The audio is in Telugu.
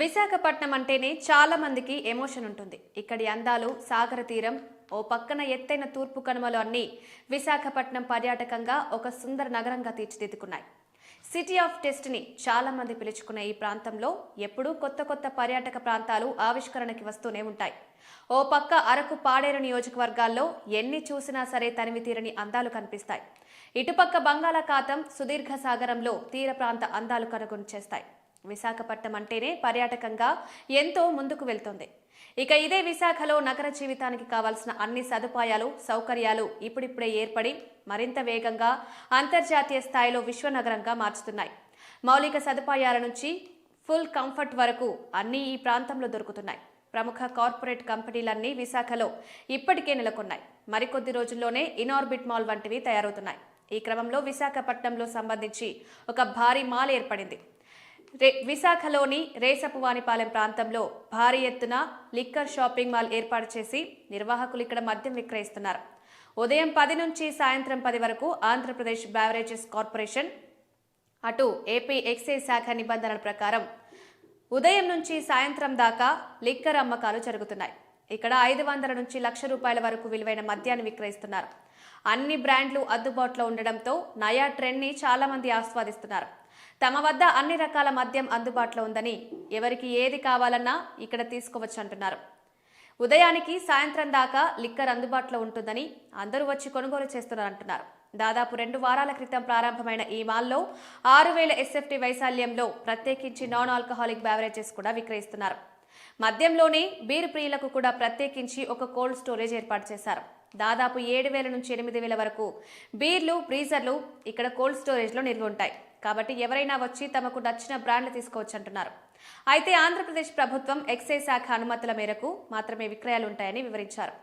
విశాఖపట్నం అంటేనే చాలా మందికి ఎమోషన్ ఉంటుంది. ఇక్కడి అందాలు సాగర తీరం ఓ పక్కన ఎత్తైన తూర్పు కనుమలు అన్నీ విశాఖపట్నం పర్యాటకంగా ఒక సుందర నగరంగా తీర్చిదిద్దుకున్నాయి. సిటీ ఆఫ్ టెస్ట్ని చాలా మంది పిలుచుకునే ఈ ప్రాంతంలో ఎప్పుడూ కొత్త కొత్త పర్యాటక ప్రాంతాలు ఆవిష్కరణకి వస్తూనే ఉంటాయి. ఓ పక్క అరకు పాడేరు నియోజకవర్గాల్లో ఎన్ని చూసినా సరే తనివి తీరని అందాలు కనిపిస్తాయి. ఇటుపక్క బంగాళాఖాతం సుదీర్ఘ సాగరంలో తీర ప్రాంత అందాలు కనుగొని చేస్తాయి విశాఖపట్నం అంటేనే పర్యాటకంగా ఎంతో ముందుకు వెళ్తోంది. ఇక ఇదే విశాఖలో నగర జీవితానికి కావాల్సిన అన్ని సదుపాయాలు సౌకర్యాలు ఇప్పుడిప్పుడే ఏర్పడి మరింత వేగంగా అంతర్జాతీయ స్థాయిలో విశ్వనగరంగా మార్చుతున్నాయి. మౌలిక సదుపాయాల నుంచి ఫుల్ కంఫర్ట్ వరకు అన్నీ ఈ ప్రాంతంలో దొరుకుతున్నాయి. ప్రముఖ కార్పొరేట్ కంపెనీలన్నీ విశాఖలో ఇప్పటికే నెలకొన్నాయి. మరికొద్ది రోజుల్లోనే ఇనార్బిట్ మాల్ వంటివి తయారవుతున్నాయి. ఈ క్రమంలో విశాఖపట్నంలో సంబంధించి ఒక భారీ మాల్ ఏర్పడింది. విశాఖలోని రేసపువానిపాలెం ప్రాంతంలో భారీ ఎత్తున లిక్కర్ షాపింగ్ మాల్ ఏర్పాటు చేసి నిర్వాహకులు ఇక్కడ మద్యం విక్రయిస్తున్నారు. ఉదయం పది నుంచి సాయంత్రం పది వరకు ఆంధ్రప్రదేశ్ బ్యావరేజెస్ కార్పొరేషన్ అటు ఏపీ ఎక్సైజ్ శాఖ నిబంధనల ప్రకారం ఉదయం నుంచి సాయంత్రం దాకా లిక్కర్ అమ్మకాలు జరుగుతున్నాయి. ఇక్కడ ఐదు వందల నుంచి లక్ష రూపాయల వరకు విలువైన మద్యాన్ని విక్రయిస్తున్నారు. అన్ని బ్రాండ్లు అందుబాటులో ఉండడంతో నయా ట్రెండ్ని చాలా మంది ఆస్వాదిస్తున్నారు. తమ వద్ద అన్ని రకాల మద్యం అందుబాటులో ఉందని ఎవరికి ఏది కావాలన్నా ఇక్కడ తీసుకోవచ్చు అంటున్నారు. ఉదయానికి సాయంత్రం దాకా లిక్కర్ అందుబాటులో ఉంటుందని అందరూ వచ్చి కొనుగోలు చేస్తున్నారంటున్నారు. దాదాపు రెండు వారాల క్రితం ప్రారంభమైన ఈ మాల్లో ఆరు వేల ఎస్ఎఫ్టీ వైశాల్యంలో ప్రత్యేకించి నాన్ ఆల్కహాలిక్ బ్యావరేజెస్ కూడా విక్రయిస్తున్నారు. మద్యంలోనే బీర్ ప్రియులకు కూడా ప్రత్యేకించి ఒక కోల్డ్ స్టోరేజ్ ఏర్పాటు చేశారు. దాదాపు ఏడు వేల నుంచి ఎనిమిది వేల వరకు బీర్లు ఫ్రీజర్లు ఇక్కడ కోల్డ్ స్టోరేజ్లో నిల్వ ఉంటాయి. కాబట్టి ఎవరైనా వచ్చి తమకు నచ్చిన బ్రాండ్లు తీసుకోవచ్చు అంటున్నారు అయితే ఆంధ్రప్రదేశ్ ప్రభుత్వం ఎక్సైజ్ శాఖ అనుమతుల మేరకు మాత్రమే విక్రయాలు ఉంటాయని వివరించారు.